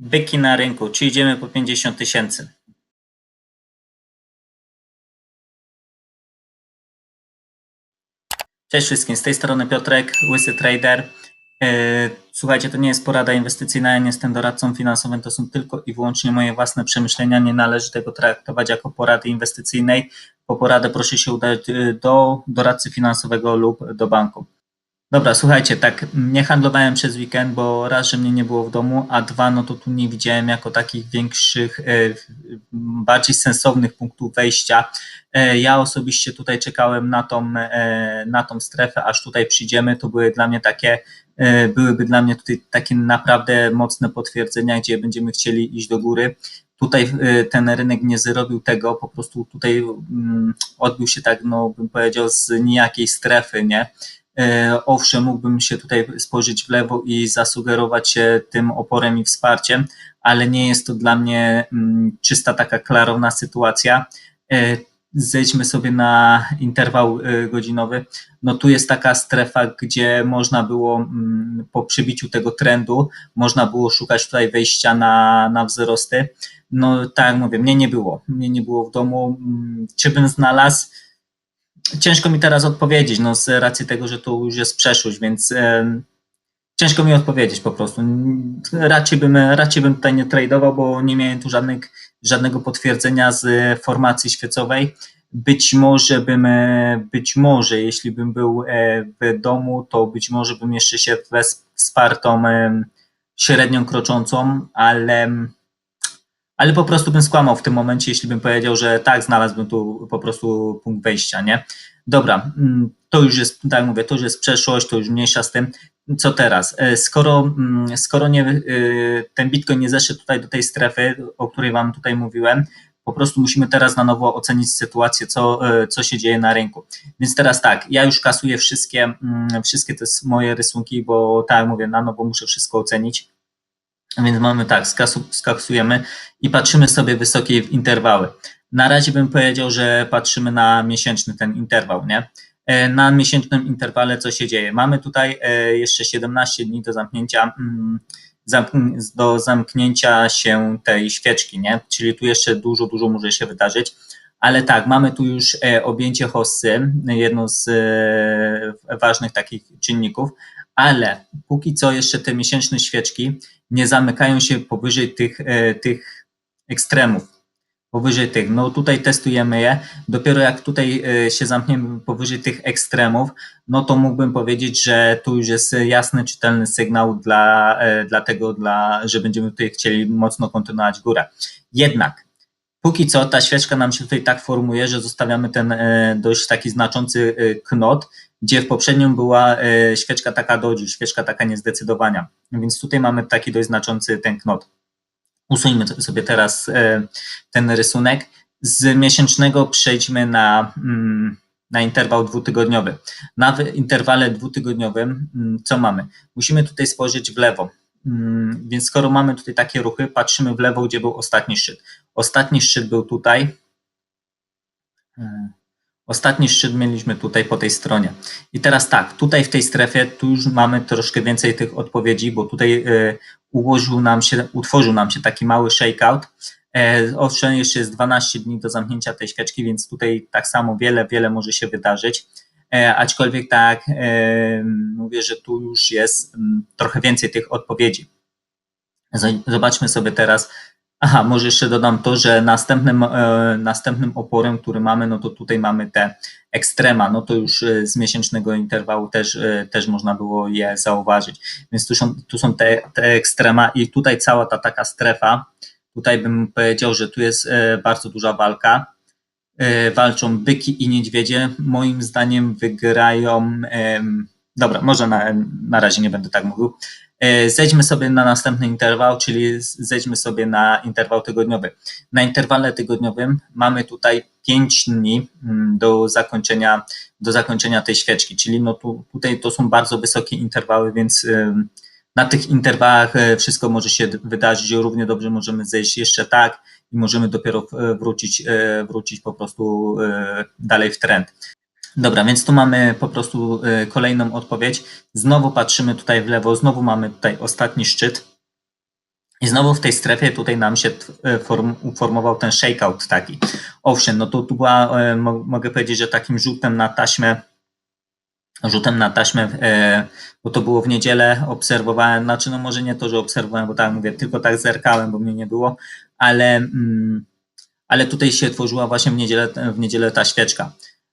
Byki na rynku, czy idziemy po 50 tysięcy? Cześć wszystkim, z tej strony Piotrek, Łysy Trader. E, Słuchajcie, to nie jest porada inwestycyjna, ja nie jestem doradcą finansowym, to są tylko i wyłącznie moje własne przemyślenia, nie należy tego traktować jako porady inwestycyjnej. Po poradę proszę się udać e, do doradcy finansowego lub do banku. Dobra, słuchajcie, tak, nie handlowałem przez weekend, bo raz, że mnie nie było w domu, a dwa, no to tu nie widziałem jako takich większych, e, bardziej sensownych punktów wejścia. E, Ja osobiście tutaj czekałem na tą, e, na tą strefę, aż tutaj przyjdziemy. To były dla mnie takie, byłyby dla mnie tutaj takie naprawdę mocne potwierdzenia, gdzie będziemy chcieli iść do góry. Tutaj ten rynek nie zrobił tego, po prostu tutaj mm, odbił się tak, no bym powiedział, z nijakiej strefy, nie? E, Owszem, mógłbym się tutaj spojrzeć w lewo i zasugerować się tym oporem i wsparciem, ale nie jest to dla mnie mm, czysta taka klarowna sytuacja. E, Zejdźmy sobie na interwał e, godzinowy. No tu jest taka strefa, gdzie można było mm, po przybiciu tego trendu, można było szukać tutaj wejścia na, na wzrosty. No tak jak mówię, mnie nie było. Mnie nie było w domu. Mm, Czy bym znalazł? Ciężko mi teraz odpowiedzieć, no z racji tego, że to już jest przeszłość, więc ciężko mi odpowiedzieć po prostu. Raczej bym, raczej bym tutaj nie tradował, bo nie miałem tu żadnych, żadnego potwierdzenia z formacji świecowej. Być może bym, e, być może, jeśli bym był e, w domu, to być może bym jeszcze się wspartą em, średnią kroczącą, ale ale po prostu bym skłamał w tym momencie, jeśli bym powiedział, że tak, znalazłbym tu po prostu punkt wejścia, nie? Dobra, mm, to już jest, tak mówię, to już jest przeszłość, to już mniejsza z tym. Co teraz? E, Skoro, mm, skoro nie, e, ten Bitcoin nie zeszedł tutaj do tej strefy, o której Wam tutaj mówiłem, po prostu musimy teraz na nowo ocenić sytuację, co, e, co się dzieje na rynku. Więc teraz tak, ja już kasuję wszystkie, mm, wszystkie te moje rysunki, bo tak mówię, na nowo muszę wszystko ocenić. Więc mamy tak, skasu- skasujemy i patrzymy sobie wysokie interwały. Na razie bym powiedział, że patrzymy na miesięczny ten interwał, nie? E, Na miesięcznym interwale co się dzieje? Mamy tutaj e, jeszcze 17 dni do zamknięcia, mm, do zamknięcia się tej świeczki, nie? Czyli tu jeszcze dużo, dużo może się wydarzyć. Ale tak, mamy tu już e, objęcie hossy, jedno z ważnych takich czynników, ale póki co jeszcze te miesięczne świeczki nie zamykają się powyżej tych, e, tych ekstremów. Powyżej tych. No tutaj testujemy je. Dopiero jak tutaj e, się zamkniemy powyżej tych ekstremów, no to mógłbym powiedzieć, że tu już jest jasny, czytelny sygnał dla, e, dla tego, dla, że będziemy tutaj chcieli mocno kontynuować górę. Jednak póki co ta świeczka nam się tutaj tak formuje, że zostawiamy ten dość taki znaczący knot, gdzie w poprzednim była e, świeczka taka doji, świeczka taka niezdecydowania. Więc tutaj mamy taki dość znaczący ten knot. Usuńmy sobie teraz e, ten rysunek. Z miesięcznego przejdźmy na, mm, na interwał dwutygodniowy. Na interwale dwutygodniowym mm, co mamy? Musimy tutaj spojrzeć w lewo. Mm, Więc skoro mamy tutaj takie ruchy, patrzymy w lewo, gdzie był ostatni szczyt. Ostatni szczyt był tutaj. Ostatni szczyt mieliśmy tutaj po tej stronie. I teraz tak, tutaj w tej strefie tu już mamy troszkę więcej tych odpowiedzi, bo tutaj e, ułożył nam się, utworzył nam się taki mały shakeout. E, Owszem, jeszcze jest 12 dni do zamknięcia tej świeczki, więc tutaj tak samo wiele, wiele może się wydarzyć. E, Aczkolwiek tak, e, mówię, że tu już jest mm, trochę więcej tych odpowiedzi. Zobaczmy sobie teraz. Aha, może jeszcze dodam to, że następnym, e, następnym oporem, który mamy, no to tutaj mamy te ekstrema, no to już e, z miesięcznego interwału też, e, też można było je zauważyć. Więc tu są, tu są te, te ekstrema i tutaj cała ta taka strefa, tutaj bym powiedział, że tu jest bardzo duża walka. Walczą byki i niedźwiedzie. Moim zdaniem wygrają. Dobra, może na, na razie nie będę tak mówił. E, Zejdźmy sobie na następny interwał, czyli zejdźmy sobie na interwał tygodniowy. Na interwale tygodniowym mamy tutaj 5 dni mm, do zakończenia, do zakończenia tej świeczki, czyli no tu, tutaj to są bardzo wysokie interwały, więc ym, na tych interwałach e, wszystko może się wydarzyć. Równie dobrze możemy zejść jeszcze tak i możemy dopiero e, wrócić, e, wrócić po prostu e, dalej w trend. Dobra, więc tu mamy po prostu e, kolejną odpowiedź. Znowu patrzymy tutaj w lewo, znowu mamy tutaj ostatni szczyt. I znowu w tej strefie tutaj nam się t- form, uformował ten shakeout taki. Owszem, no to tu była, mo- mogę powiedzieć, że takim rzutem na taśmę, rzutem na taśmę, bo to było w niedzielę, obserwowałem, znaczy no może nie to, że obserwowałem, bo tak mówię, tylko tak zerkałem, bo mnie nie było, ale, mm, ale tutaj się tworzyła właśnie w niedzielę, w niedzielę ta świeczka.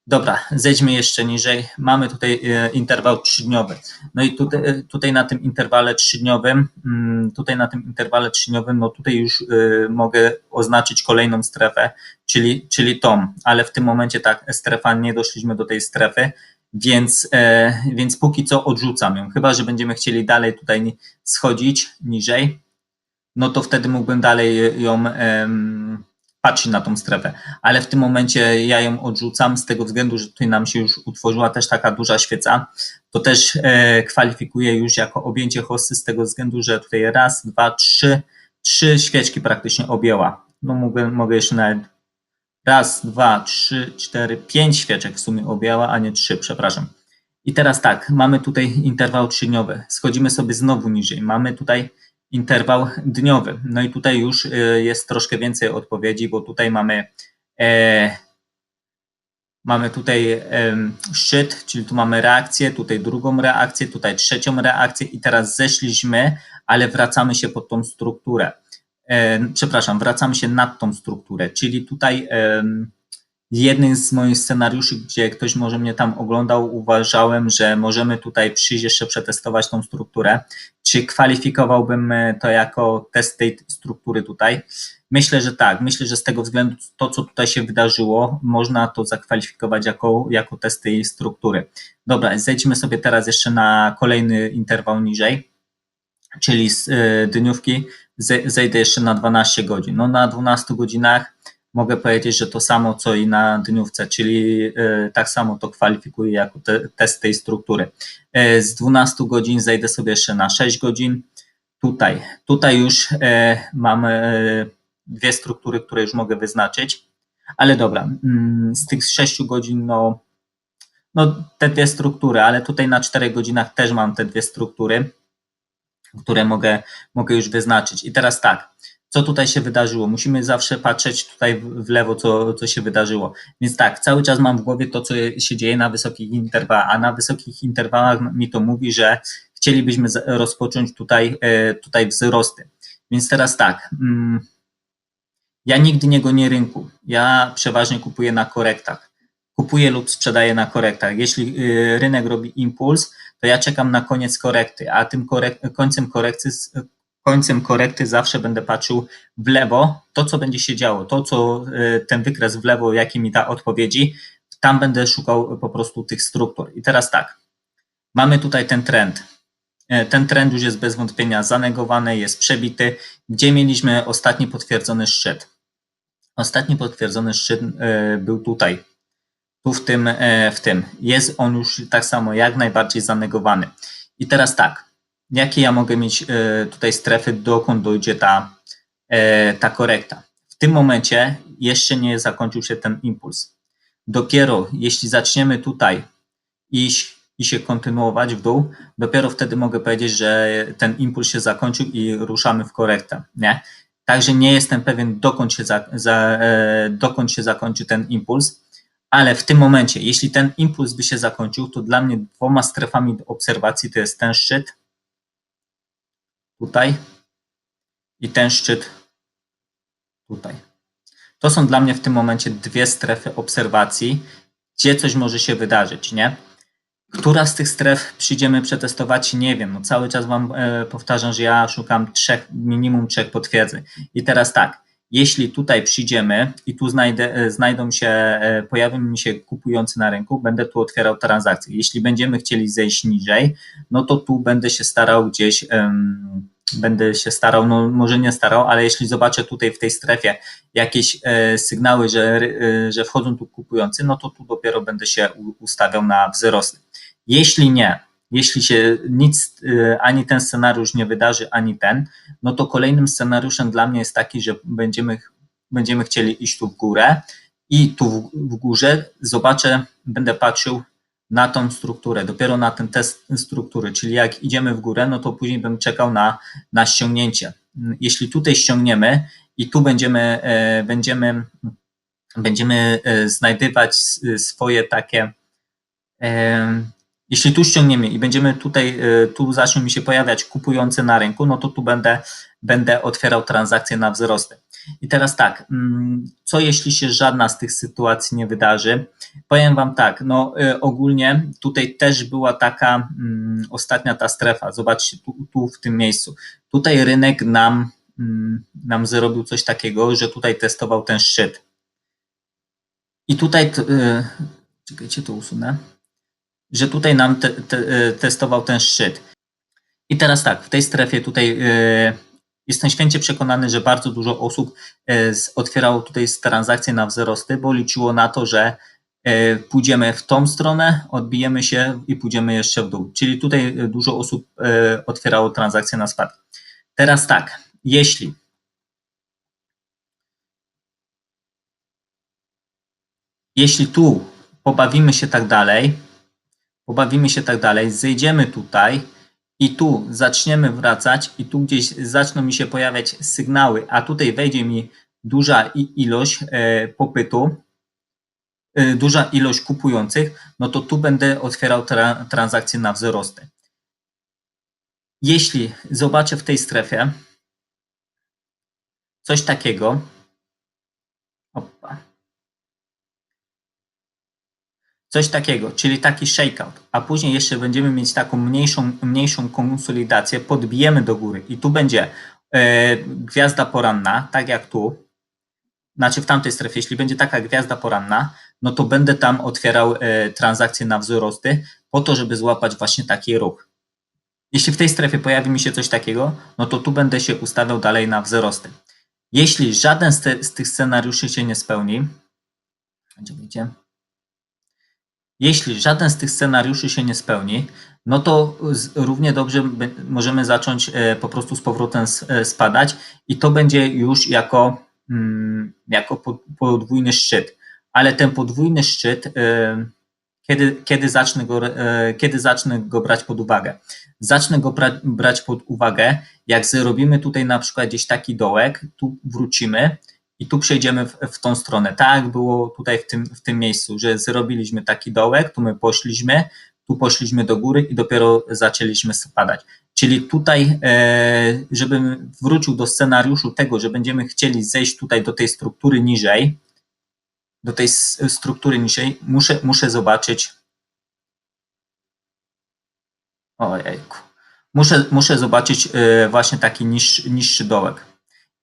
Dobra, zejdźmy jeszcze niżej. Mamy tutaj e, interwał trzydniowy. No i tutaj, e, tutaj na tym interwale trzydniowym, mm, tutaj na tym interwale trzydniowym, no tutaj już e, mogę oznaczyć kolejną strefę, czyli, czyli tą, ale w tym momencie tak, strefa, nie doszliśmy do tej strefy, więc, więc póki co odrzucam ją. Chyba, że będziemy chcieli dalej tutaj schodzić niżej, no to wtedy mógłbym dalej ją em, patrzeć na tą strefę. Ale w tym momencie ja ją odrzucam z tego względu, że tutaj nam się już utworzyła też taka duża świeca. To też e, kwalifikuje już jako objęcie hossy z tego względu, że tutaj raz, dwa, trzy, trzy świeczki praktycznie objęła. No mogę, mogę jeszcze nawet raz, dwa, trzy, cztery, pięć świeczek w sumie objęła, a nie trzy, przepraszam. I teraz tak, mamy tutaj interwał trzydniowy. Schodzimy sobie znowu niżej. Mamy tutaj interwał dniowy. No i tutaj już y, jest troszkę więcej odpowiedzi, bo tutaj mamy e, mamy tutaj em, szczyt, czyli tu mamy reakcję, tutaj drugą reakcję, tutaj trzecią reakcję i teraz zeszliśmy, ale wracamy się pod tą strukturę. E, przepraszam, wracamy się nad tą strukturę, czyli tutaj jednym z moich scenariuszy, gdzie ktoś może mnie tam oglądał, uważałem, że możemy tutaj przyjść jeszcze przetestować tą strukturę. Czy kwalifikowałbym e, to jako test tej struktury tutaj? Myślę, że tak. Myślę, że z tego względu to, co tutaj się wydarzyło, można to zakwalifikować jako, jako test tej struktury. Dobra, zejdźmy sobie teraz jeszcze na kolejny interwał niżej, czyli z y, dniówki ze- zejdę jeszcze na 12 godzin. No na 12 godzinach mogę powiedzieć, że to samo co i na dniówce, czyli y, tak samo to kwalifikuję jako te, test tej struktury. Y, Z 12 godzin zejdę sobie jeszcze na 6 godzin. Tutaj, tutaj już e, mamy e, dwie struktury, które już mogę wyznaczyć, ale dobra, mm, z tych 6 godzin, no, no te dwie struktury, ale tutaj na 4 godzinach też mam te dwie struktury, które mogę, mogę już wyznaczyć. I teraz tak, co tutaj się wydarzyło? Musimy zawsze patrzeć tutaj w lewo, co, co się wydarzyło. Więc tak, cały czas mam w głowie to, co się dzieje na wysokich interwałach, a na wysokich interwałach mi to mówi, że chcielibyśmy rozpocząć tutaj, e, tutaj wzrosty. Więc teraz tak, mm, ja nigdy nie gonię rynku. Ja przeważnie kupuję na korektach. Kupuję lub sprzedaję na korektach. Jeśli y, rynek robi impuls, to ja czekam na koniec korekty, a tym korek końcem korekty końcem korekty zawsze będę patrzył w lewo, to co będzie się działo, to co y, ten wykres w lewo, jaki mi da odpowiedzi, tam będę szukał po prostu tych struktur. I teraz tak, mamy tutaj ten trend. E, Ten trend już jest bez wątpienia zanegowany, jest przebity. Gdzie mieliśmy ostatni potwierdzony szczyt? Ostatni potwierdzony szczyt e, był tutaj, tu w tym, e, w tym. Jest on już tak samo jak najbardziej zanegowany. I teraz tak, jakie ja mogę mieć e, tutaj strefy, dokąd dojdzie ta, e, ta korekta? W tym momencie jeszcze nie zakończył się ten impuls. Dopiero jeśli zaczniemy tutaj iść i się kontynuować w dół, dopiero wtedy mogę powiedzieć, że ten impuls się zakończył i ruszamy w korektę. Nie? Także nie jestem pewien, dokąd się, za, za, e, dokąd się zakończy ten impuls, ale w tym momencie, jeśli ten impuls by się zakończył, to dla mnie dwoma strefami obserwacji to jest ten szczyt tutaj i ten szczyt tutaj. To są dla mnie w tym momencie dwie strefy obserwacji, gdzie coś może się wydarzyć, nie? Która z tych stref przyjdziemy przetestować, nie wiem. No cały czas Wam e, powtarzam, że ja szukam trzech, minimum trzech potwierdzeń. I teraz tak, jeśli tutaj przyjdziemy i tu znajdę, e, znajdą się, e, pojawią mi się kupujący na rynku, będę tu otwierał transakcje. Jeśli będziemy chcieli zejść niżej, no to tu będę się starał gdzieś, em, będę się starał, no może nie starał, ale jeśli zobaczę tutaj w tej strefie jakieś e, sygnały, że, e, że wchodzą tu kupujący, no to tu dopiero będę się ustawiał na wzrosty. Jeśli nie, jeśli się nic, e, ani ten scenariusz nie wydarzy, ani ten, no to kolejnym scenariuszem dla mnie jest taki, że będziemy, będziemy chcieli iść tu w górę i tu w, w górze zobaczę, będę patrzył na tą strukturę, dopiero na ten test struktury, czyli jak idziemy w górę, no to później bym czekał na, na ściągnięcie. jeśli tutaj ściągniemy i tu będziemy, e, będziemy, będziemy e, znajdywać swoje takie, e, jeśli tu ściągniemy i będziemy tutaj, e, tu zaczną mi się pojawiać kupujący na rynku, no to tu będę, będę otwierał transakcje na wzrosty. I teraz tak, mm, co jeśli się żadna z tych sytuacji nie wydarzy? Powiem Wam tak, no y, ogólnie tutaj też była taka mm, ostatnia ta strefa, zobaczcie tu, tu w tym miejscu. Tutaj rynek nam, mm, nam zrobił coś takiego, że tutaj testował ten szczyt. I tutaj, t- y, czekajcie, to usunę, że tutaj nam te, te, y, testował ten szczyt. I teraz tak, w tej strefie tutaj y, jestem święcie przekonany, że bardzo dużo osób z- otwierało tutaj transakcje na wzrosty, bo liczyło na to, że e, pójdziemy w tą stronę, odbijemy się i pójdziemy jeszcze w dół. Czyli tutaj e, dużo osób e, otwierało transakcje na spadki. Teraz tak, jeśli jeśli tu pobawimy się tak dalej, pobawimy się tak dalej, zejdziemy tutaj i tu zaczniemy wracać i tu gdzieś zaczną mi się pojawiać sygnały, a tutaj wejdzie mi duża ilość e, popytu, y, duża ilość kupujących, no to tu będę otwierał tra transakcje na wzrosty. Jeśli zobaczę w tej strefie coś takiego, coś takiego, czyli taki shakeout, a później jeszcze będziemy mieć taką mniejszą, mniejszą konsolidację, podbijemy do góry i tu będzie e, gwiazda poranna, tak jak tu, znaczy w tamtej strefie, jeśli będzie taka gwiazda poranna, no to będę tam otwierał e, transakcje na wzrosty po to, żeby złapać właśnie taki ruch. Jeśli w tej strefie pojawi mi się coś takiego, no to tu będę się ustawiał dalej na wzrosty. Jeśli żaden z, te, z tych scenariuszy się nie spełni, gdzie wyjdzie? Jeśli żaden z tych scenariuszy się nie spełni, no to równie dobrze możemy zacząć e, po prostu z powrotem e, spadać i to będzie już jako, mm, jako po- podwójny szczyt. Ale ten podwójny szczyt, e, kiedy, kiedy, zacznę go, kiedy zacznę go brać pod uwagę? Zacznę go bra, brać pod uwagę, jak zrobimy tutaj na przykład gdzieś taki dołek, tu wrócimy i tu przejdziemy w, w tą stronę. Tak było tutaj w tym, w tym miejscu, że zrobiliśmy taki dołek, tu my poszliśmy, tu poszliśmy do góry i dopiero zaczęliśmy spadać. Czyli tutaj, e, żebym wrócił do scenariuszu tego, że będziemy chcieli zejść tutaj do tej struktury niżej, do tej struktury niżej, muszę, muszę zobaczyć. Ojejku. Muszę, muszę zobaczyć e, właśnie taki niższy, niższy dołek.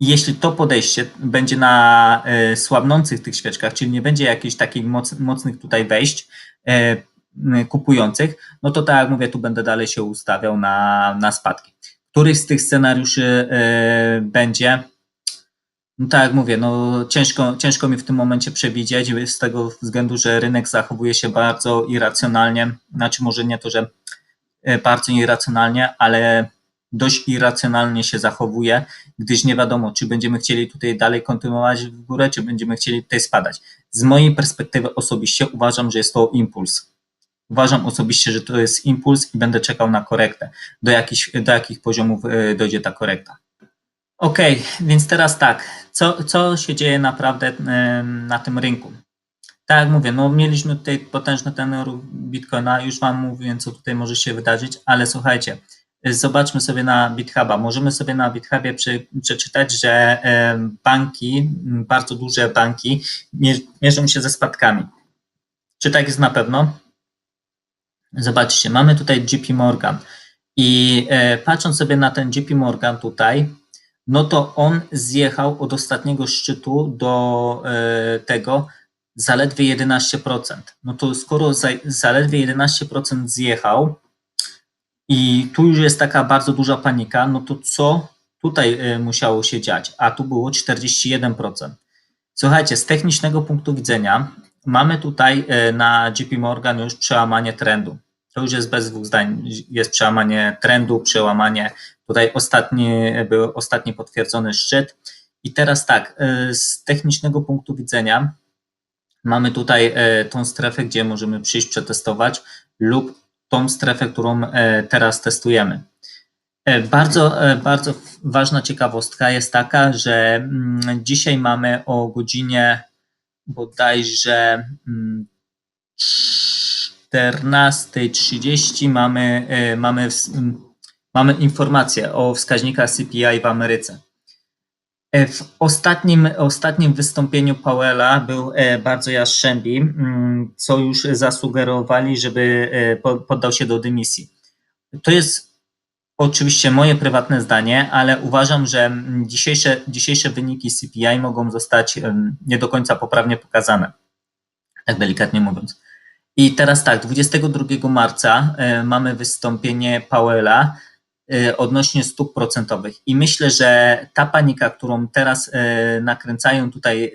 Jeśli to podejście będzie na e, słabnących tych świeczkach, czyli nie będzie jakichś takich moc, mocnych tutaj wejść e, kupujących, no to tak jak mówię, tu będę dalej się ustawiał na, na spadki. Któryś z tych scenariuszy e, będzie? No tak jak mówię, no ciężko, ciężko mi w tym momencie przewidzieć z tego względu, że rynek zachowuje się bardzo irracjonalnie. Znaczy może nie to, że bardzo irracjonalnie, ale dość irracjonalnie się zachowuje, gdyż nie wiadomo, czy będziemy chcieli tutaj dalej kontynuować w górę, czy będziemy chcieli tutaj spadać. Z mojej perspektywy osobiście uważam, że jest to impuls. Uważam osobiście, że to jest impuls i będę czekał na korektę, do jakich, do jakich poziomów e, dojdzie ta korekta. Okej, więc teraz tak, co, co się dzieje naprawdę na tym rynku? Tak jak mówię, no mieliśmy tutaj potężny ten ruch Bitcoina, już Wam mówiłem, co tutaj może się wydarzyć, ale słuchajcie, zobaczmy sobie na BitHuba. Możemy sobie na BitHubie prze, przeczytać, że banki, bardzo duże banki mie- mierzą się ze spadkami. Czy tak jest na pewno? Zobaczcie, mamy tutaj JP Morgan i e, patrząc sobie na ten JP Morgan tutaj, no to on zjechał od ostatniego szczytu do e, tego zaledwie 11%. No to skoro za, zaledwie 11% zjechał i tu już jest taka bardzo duża panika, no to co tutaj e, musiało się dziać? A tu było 41%. Słuchajcie, z technicznego punktu widzenia mamy tutaj e, na JP Morgan już przełamanie trendu. To już jest bez dwóch zdań. Jest przełamanie trendu, przełamanie Tutaj ostatni, był ostatni potwierdzony szczyt. I teraz tak, e, z technicznego punktu widzenia mamy tutaj tą strefę, gdzie możemy przyjść, przetestować lub tą strefę, którą e, teraz testujemy. E, bardzo, e, bardzo ważna ciekawostka jest taka, że mm, dzisiaj mamy o godzinie bodajże mm, 14.30 mamy, e, mamy, mamy informację o wskaźnikach CPI w Ameryce. E, w ostatnim, ostatnim wystąpieniu Powella był e, bardzo jastrzębi, mm, co już zasugerowali, żeby poddał się do dymisji. To jest oczywiście moje prywatne zdanie, ale uważam, że dzisiejsze, dzisiejsze wyniki CPI mogą zostać nie do końca poprawnie pokazane, tak delikatnie mówiąc. I teraz tak, 22 marca mamy wystąpienie Powella odnośnie stóp procentowych. I myślę, że ta panika, którą teraz y, nakręcają tutaj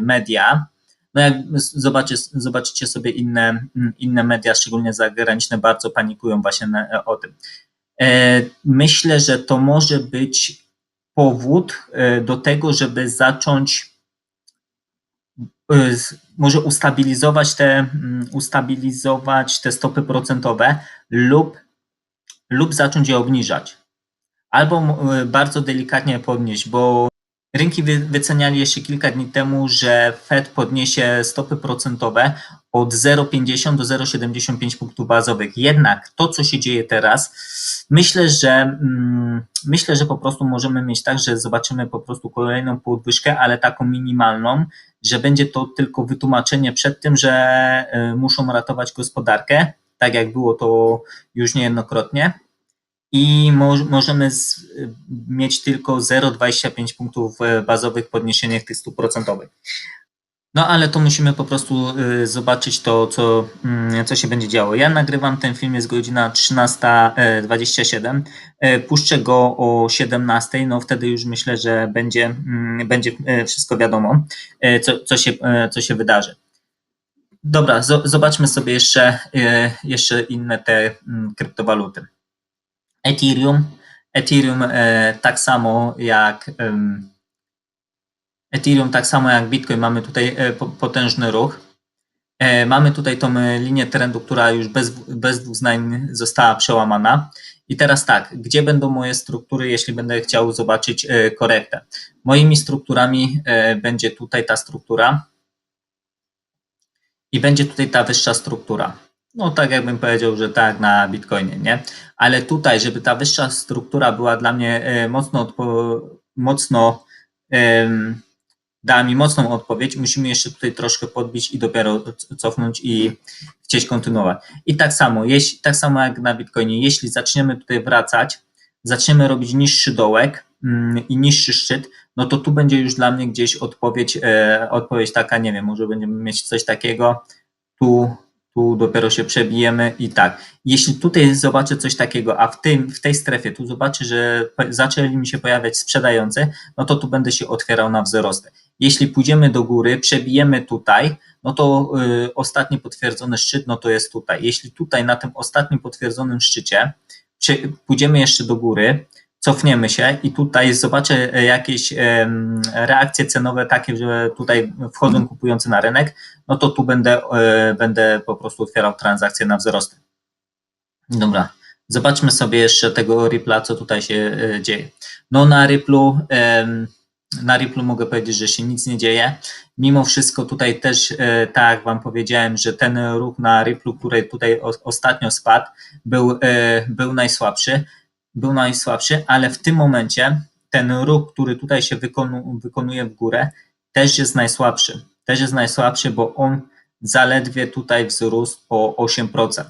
media, no jak zobaczy, zobaczycie sobie inne, inne media, szczególnie zagraniczne, bardzo panikują właśnie na, o tym. Myślę, że to może być powód do tego, żeby zacząć Y, może ustabilizować te, mm, ustabilizować te stopy procentowe lub, lub zacząć je obniżać. Albo y, bardzo delikatnie podnieść, bo rynki wyceniali jeszcze kilka dni temu, że Fed podniesie stopy procentowe od 0,50 do 0,75 punktów bazowych. Jednak to, co się dzieje teraz, myślę, że mm, myślę, że po prostu możemy mieć tak, że zobaczymy po prostu kolejną podwyżkę, ale taką minimalną, że będzie to tylko wytłumaczenie przed tym, że y, muszą ratować gospodarkę, tak jak było to już niejednokrotnie. I mo możemy mieć tylko 0,25 punktów bazowych podniesienia tych stóp procentowych. No ale to musimy po prostu y, zobaczyć to, co, y, co się będzie działo. Ja nagrywam ten film, jest godzina 13.27. Y, puszczę go o 17.00, no wtedy już myślę, że będzie, y, będzie y, wszystko wiadomo, co, co, się, co się wydarzy. Dobra, zobaczmy sobie jeszcze, jeszcze inne te mm, kryptowaluty. Ethereum. Ethereum tak samo jak Ethereum, tak samo jak Bitcoin, mamy tutaj e, potężny ruch. E, mamy tutaj tą e, linię trendu, która już bez, bez dwóch zdań została przełamana. I teraz tak, gdzie będą moje struktury, jeśli będę chciał zobaczyć korektę? Moimi strukturami będzie tutaj ta struktura i będzie tutaj ta wyższa struktura. No tak jakbym powiedział, że tak na Bitcoinie, nie? Ale tutaj, żeby ta wyższa struktura była dla mnie mocno, mocno um, dała mi mocną odpowiedź, musimy jeszcze tutaj troszkę podbić i dopiero cofnąć i chcieć kontynuować. I tak samo, jeśli, tak samo jak na Bitcoinie, jeśli zaczniemy tutaj wracać, zaczniemy robić niższy dołek i niższy szczyt, no to tu będzie już dla mnie gdzieś odpowiedź, e, odpowiedź taka, nie wiem, może będziemy mieć coś takiego, tu tu dopiero się przebijemy i tak. Jeśli tutaj zobaczę coś takiego, a w, tym, w tej strefie tu zobaczę, że zaczęli mi się pojawiać sprzedający, no to tu będę się otwierał na wzrosty. Jeśli pójdziemy do góry, przebijemy tutaj, no to y, ostatni potwierdzony szczyt, no to jest tutaj. Jeśli tutaj na tym ostatnim potwierdzonym szczycie pójdziemy jeszcze do góry, cofniemy się i tutaj zobaczę e, jakieś reakcje cenowe takie, że tutaj wchodzą kupujący na rynek, no to tu będę, e, będę po prostu otwierał transakcje na wzrosty. Dobra, zobaczmy sobie jeszcze tego Ripple'a, co tutaj się e, dzieje. No na Ripple'u na Ripple'u mogę powiedzieć, że się nic nie dzieje. Mimo wszystko tutaj też, tak jak Wam powiedziałem, że ten ruch na Ripple'u, który tutaj ostatnio spadł, był, był najsłabszy był najsłabszy, ale w tym momencie ten ruch, który tutaj się wykonu, wykonuje w górę, też jest najsłabszy. Też jest najsłabszy, bo on zaledwie tutaj wzrósł o 8%.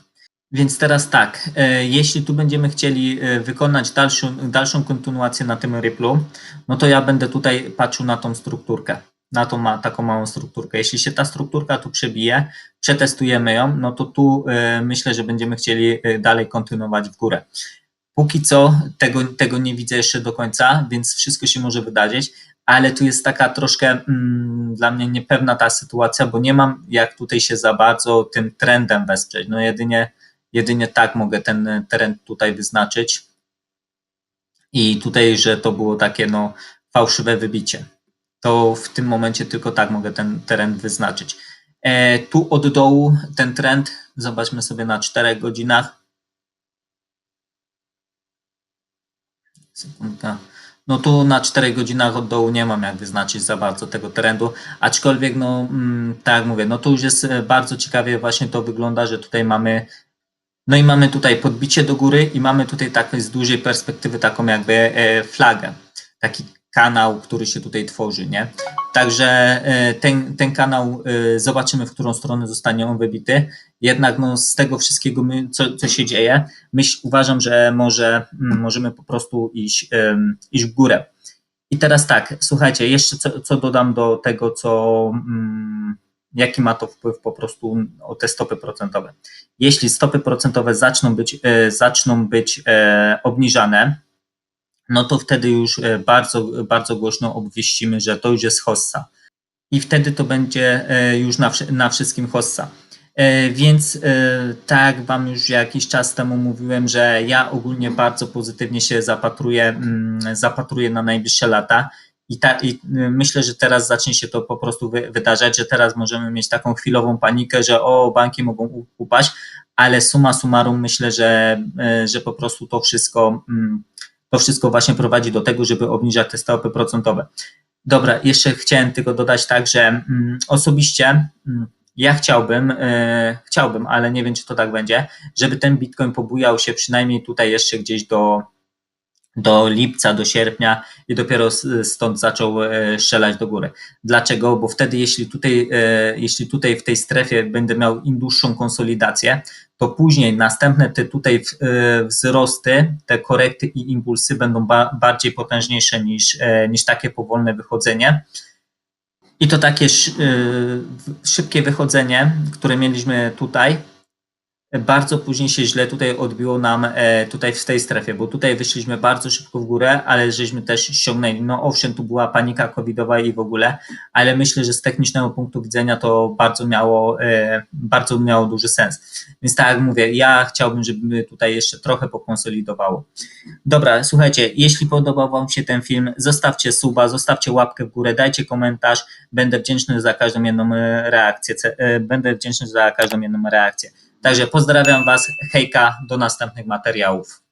Więc teraz tak, e, jeśli tu będziemy chcieli e, wykonać dalszą, dalszą kontynuację na tym Ripple'u, no to ja będę tutaj patrzył na tą strukturkę, na tą ma, taką małą strukturkę. Jeśli się ta strukturka tu przebije, przetestujemy ją, no to tu e, myślę, że będziemy chcieli dalej kontynuować w górę. Póki co tego, tego nie widzę jeszcze do końca, więc wszystko się może wydarzyć, ale tu jest taka troszkę mm, dla mnie niepewna ta sytuacja, bo nie mam jak tutaj się za bardzo tym trendem wesprzeć. No jedynie, jedynie tak mogę ten trend tutaj wyznaczyć. I tutaj, że to było takie no, fałszywe wybicie. To w tym momencie tylko tak mogę ten trend wyznaczyć. E, tu od dołu ten trend, zobaczmy sobie na 4 godzinach, Sekundka. No tu na 4 godzinach od dołu nie mam jak wyznaczyć za bardzo tego trendu, aczkolwiek no mm, tak jak mówię, no to już jest e, bardzo ciekawie właśnie to wygląda, że tutaj mamy no i mamy tutaj podbicie do góry i mamy tutaj tak z dużej perspektywy taką jakby e, flagę, taki kanał, który się tutaj tworzy, nie? Także e, ten, ten kanał e, zobaczymy, w którą stronę zostanie on wybity. Jednak no, z tego wszystkiego, my, co, co się dzieje, myśl, uważam, że może mm, możemy po prostu iść, iść w górę. I teraz tak, słuchajcie, jeszcze co, co dodam do tego, co mm, jaki ma to wpływ po prostu o te stopy procentowe. Jeśli stopy procentowe zaczną być, e, zaczną być obniżane, no to wtedy już e, bardzo, bardzo głośno obwieścimy, że to już jest hossa. I wtedy to będzie e, już na, na wszystkim hossa. E, Więc tak Wam już jakiś czas temu mówiłem, że ja ogólnie bardzo pozytywnie się zapatruję, mm, zapatruję na najbliższe lata. I, ta, I y, myślę, że teraz zacznie się to po prostu wy, wydarzać, że teraz możemy mieć taką chwilową panikę, że o, banki mogą upaść, ale summa summarum myślę, że, że po prostu to wszystko, mm, to wszystko właśnie prowadzi do tego, żeby obniżać te stopy procentowe. Dobra, jeszcze chciałem tylko dodać tak, że mm, osobiście mm, ja chciałbym, e, chciałbym, ale nie wiem, czy to tak będzie, żeby ten Bitcoin pobujał się przynajmniej tutaj jeszcze gdzieś do, do lipca, do sierpnia i dopiero stąd zaczął e, strzelać do góry. Dlaczego? Bo wtedy, jeśli tutaj, e, jeśli tutaj w tej strefie będę miał im dłuższą konsolidację, to później następne te tutaj e, wzrosty, te korekty i impulsy będą ba- bardziej potężniejsze niż, e, niż takie powolne wychodzenie. I to takie w- szybkie wychodzenie, które mieliśmy tutaj, bardzo później się źle tutaj odbiło nam e, tutaj w tej strefie, bo tutaj wyszliśmy bardzo szybko w górę, ale żeśmy też ściągnęli. No owszem, tu była panika covidowa i w ogóle, ale myślę, że z technicznego punktu widzenia to bardzo miało, e, bardzo miało duży sens. Więc tak jak mówię, ja chciałbym, żeby tutaj jeszcze trochę pokonsolidowało. Dobra, słuchajcie, jeśli podobał Wam się ten film, zostawcie suba, zostawcie łapkę w górę, dajcie komentarz. Będę wdzięczny za każdą jedną e, reakcję. Będę wdzięczny za każdą jedną reakcję. Także pozdrawiam Was, hejka, do następnych materiałów.